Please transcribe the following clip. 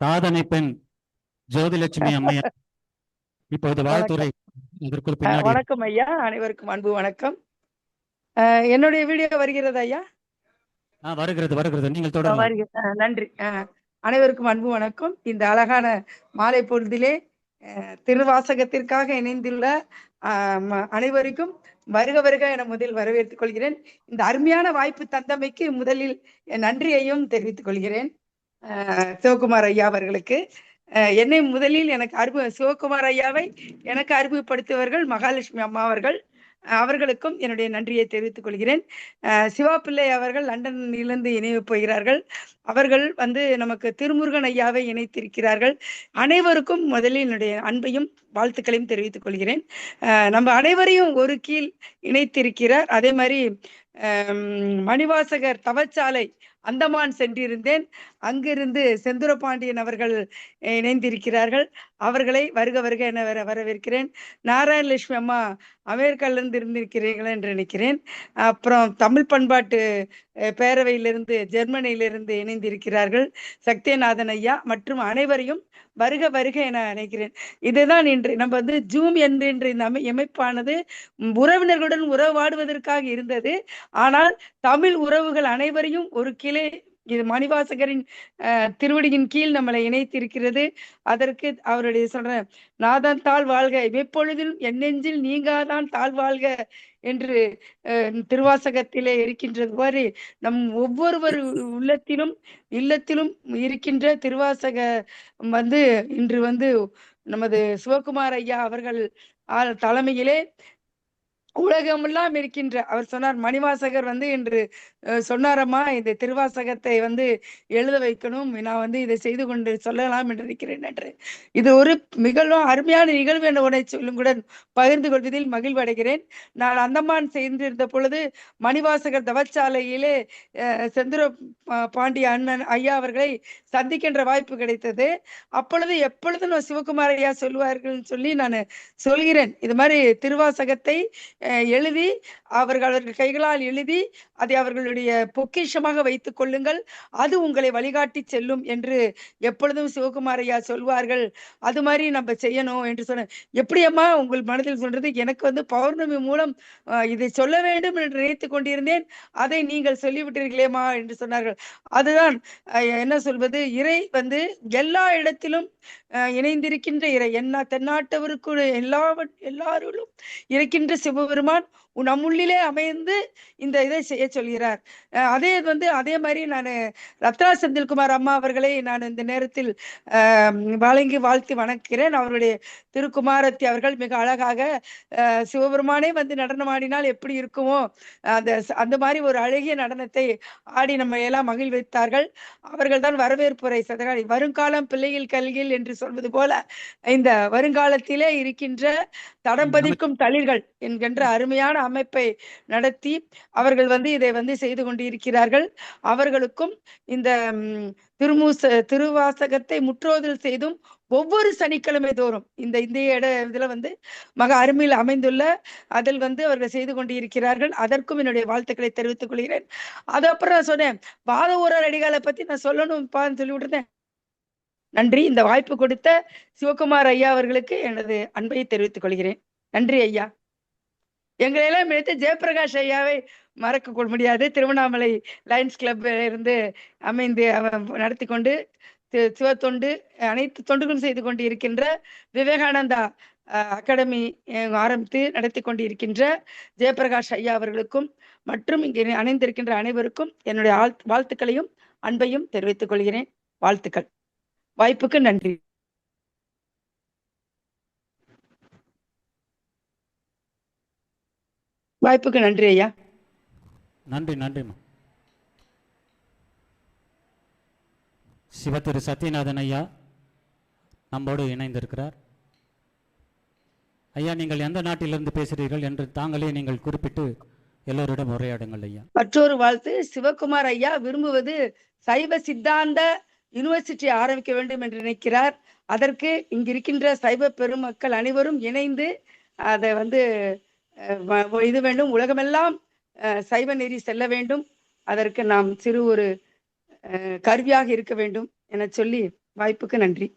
சாதனை பெண் ஜோதிலட்சுமி அம்மையார். இப்போது வாழ்த்துறை இதற்குள் அஹ், பின்னாடி. வணக்கம் ஐயா அனைவருக்கும் அன்பு வணக்கம். என்னுடைய வீடியோ வருகிறது ஐயா? வருகிறது வருகிறது. நீங்கள். அஹ், நன்றி. அனைவருக்கும் அன்பு வணக்கம். இந்த அழகான மாலை பொழுதிலே திருவாசகத்திற்காக இணைந்துள்ள அனைவருக்கும் வருக வருக என முதலில் வரவேற்றுக் கொள்கிறேன். இந்த அருமையான வாய்ப்பு தந்தமைக்கு முதலில் நன்றியையும் தெரிவித்துக் கொள்கிறேன். சிவகுமார் ஐயா அவர்களுக்கு. அஹ், என்னை முதலில் எனக்கு அறிமுக சிவகுமார் ஐயாவை எனக்கு அறிமுகப்படுத்தியவர்கள் மகாலட்சுமி அம்மா அவர்கள். அஹ், அவர்களுக்கும் என்னுடைய நன்றியை தெரிவித்துக் கொள்கிறேன். சிவா பிள்ளை அவர்கள் லண்டனிலிருந்து இணைவு போகிறார்கள். அவர்கள் வந்து நமக்கு திருமுருகன் ஐயாவை இணைத்திருக்கிறார்கள். அனைவருக்கும் முதலில் என்னுடைய அன்பையும் வாழ்த்துக்களையும் தெரிவித்துக் கொள்கிறேன். அஹ், நம்ம அனைவரையும் ஒரு கீழ் இணைத்திருக்கிறார். அதே மாதிரி மணிவாசகர் தவச்சாலை அந்தமான் சென்றிருந்தேன். அங்கிருந்து செந்துரபாண்டியன் அவர்கள் இணைந்திருக்கிறார்கள். அவர்களை வருக வருக என வர வரவேற்கிறேன். நாராயணலட்சுமி அம்மா அமெரிக்காவிலிருந்து இருந்திருக்கிறீர்கள் என்று நினைக்கிறேன். அப்புறம் தமிழ் பண்பாட்டு பேரவையிலிருந்து ஜெர்மனியிலிருந்து இணைந்திருக்கிறார்கள். சக்தியநாதன் ஐயா மற்றும் அனைவரையும் வருக வருக என நினைக்கிறேன். இதுதான் இன்று நம்ம வந்து ஜூம் என்று இந்த அமை அமைப்பானது உறவினர்களுடன் உறவாடுவதற்காக இருந்தது. ஆனால் தமிழ் உறவுகள் அனைவரையும் ஒரு கிளை இது மணிவாசகரின் திருவடியின் கீழ் நம்மளை இணைத்திருக்கிறது. அதற்கு அவருடைய சொல்ற நாதான் தாழ் வாழ்க எப்பொழுதிலும் என் நெஞ்சில் நீங்காதான் தாழ் வாழ்க என்று திருவாசகத்திலே இருக்கின்றது. மாதிரி நம் ஒவ்வொருவர் உள்ளத்திலும் இல்லத்திலும் இருக்கின்ற திருவாசக வந்து இன்று வந்து நமது சிவகுமார் ஐயா அவர்கள் தலைமையிலே உலகமெல்லாம் இருக்கின்ற அவர் சொன்னார் மணிவாசகர் வந்து இன்று சொன்னாரம்மா இந்த திருவாசகத்தை வந்து எழுத வைக்கணும் நான் வந்து இதை செய்து கொண்டு சொல்லலாம் என்று இருக்கிறேன் என்று இது ஒரு மிகவும் அருமையான நிகழ்வு என்ற உடனே சொல்லும் கூட பகிர்ந்து கொள்வதில் மகிழ்வடைகிறேன். நான் அந்தமான் சென்றிருந்த பொழுது மணிவாசகர் தவச்சாலையிலே செந்திர பா- பாண்டிய அண்ணன் ஐயா அவர்களை சந்திக்கின்ற வாய்ப்பு கிடைத்தது. அப்பொழுது எப்பொழுதும் நான் சிவகுமார் ஐயா சொல்லுவார்கள் சொல்லி நான் சொல்கிறேன். இது மாதிரி திருவாசகத்தை எழுதி அவர்கள் அவர்கள் கைகளால் எழுதி அதை அவர்களுடைய பொக்கிஷமாக வைத்துக் கொள்ளுங்கள். அது உங்களை வழிகாட்டி செல்லும் என்று எப்பொழுதும் சிவகுமாரையா சொல்வார்கள். அது மாதிரி நம்ம செய்யணும் என்று சொன்னேன் எப்படியம்மா உங்கள் மனதில் சொல்றது? எனக்கு வந்து பௌர்ணமி மூலம் இதை சொல்ல வேண்டும் என்று நினைத்து கொண்டிருந்தேன். அதை நீங்கள் சொல்லிவிட்டீர்களேம்மா என்று சொன்னார்கள். அதுதான் அஹ், என்ன சொல்வது? இறை வந்து எல்லா இடத்திலும் அஹ், இணைந்திருக்கின்ற இறை. என்ன தென்னாட்டவருக்கு எல்லா எல்லாருளும் இருக்கின்ற சிவபெருமான் நம்முள்ளிலே அமைந்து இந்த இதை செய்ய சொல்கிறார். அதே வந்து அதே மாதிரி நான் ரத்னா செந்தில்குமார் அம்மா அவர்களை நான் இந்த நேரத்தில் வழங்கி வாழ்த்தி வணங்குகிறேன் அவருடைய திருக்குமாரத்தி அவர்கள் மிக அழகாக சிவபெருமானே வந்து நடனமாடினால் எப்படி இருக்குமோ அந்த அந்த மாதிரி ஒரு அழகிய நடனத்தை ஆடி நம்ம எல்லாம் மகிழ்வித்தார்கள். அவர்கள் தான் வரவேற்புரை சதகாடி. வருங்காலம் பிள்ளைகள் கல்கில் என்று சொல்வது போல இந்த வருங்காலத்திலே இருக்கின்ற தடம் பதிக்கும் தளிர்கள் என்கின்ற அருமையான அமைப்பை நடத்தி அவர்கள் வந்து இதை வந்து செய்து கொண்டிருக்கிறார்கள். அவர்களுக்கும் இந்த திருமூச திருவாசகத்தை முற்றோதல் செய்தும் ஒவ்வொரு சனிக்கிழமை தோறும் இந்த இந்திய இட இதுல வந்து மக அருமையில் அமைந்துள்ள அதில் வந்து அவர்கள் செய்து கொண்டிருக்கிறார்கள். அதற்கும் என்னுடைய வாழ்த்துக்களை தெரிவித்துக் கொள்கிறேன். அது அப்புறம் நான் சொன்னேன் வாத ஊரர் அடிகளை பத்தி நான் சொல்லணும்ப்பான்னு சொல்லி விட்டுருந்தேன் நன்றி. இந்த வாய்ப்பு கொடுத்த சிவகுமார் ஐயா அவர்களுக்கு எனது அன்பை தெரிவித்துக் கொள்கிறேன். நன்றி ஐயா. எங்களை எல்லாம் நினைத்து ஜெயபிரகாஷ் ஐயாவை மறக்க கொள்ள முடியாது. திருவண்ணாமலை லயன்ஸ் கிளப் இருந்து அமைந்து நடத்தி கொண்டு சிவ தொண்டு அனைத்து தொண்டுகளும் செய்து கொண்டு இருக்கின்ற விவேகானந்தா அஹ், அகாடமி ஆரம்பித்து நடத்தி கொண்டு இருக்கின்ற ஜெயபிரகாஷ் ஐயா அவர்களுக்கும் மற்றும் இங்கே அணைந்திருக்கின்ற அனைவருக்கும் என்னுடைய வாழ்த்துக்களையும் அன்பையும் தெரிவித்துக் கொள்கிறேன். வாழ்த்துக்கள். வாய்ப்புக்கு நன்றி. வாய்ப்புக்கு நன்றி ஐயா. நன்றி நன்றிம்மா சிவ திரு சத்யநாதன் ஐயா நம்மோடு இணைந்திருக்கிறார். ஐயா நீங்கள் எந்த நாட்டிலிருந்து பேசுகிறீர்கள் என்று தாங்களே நீங்கள் குறிப்பிட்டு எல்லோரிடம் உரையாடுங்கள் ஐயா. மற்றொரு வாழ்த்து சிவகுமார் ஐயா விரும்புவது சைவ சித்தாந்த யூனிவர்சிட்டி ஆரம்பிக்க வேண்டும் என்று நினைக்கிறார். அதற்கு இங்கு இருக்கின்ற சைவ பெருமக்கள் அனைவரும் இணைந்து அதை வந்து இது வேண்டும். உலகமெல்லாம் அஹ், சைவ நெறி செல்ல வேண்டும். அதற்கு நாம் சிறு ஒரு அஹ், கருவியாக இருக்க வேண்டும் என சொல்லி வாய்ப்புக்கு நன்றி.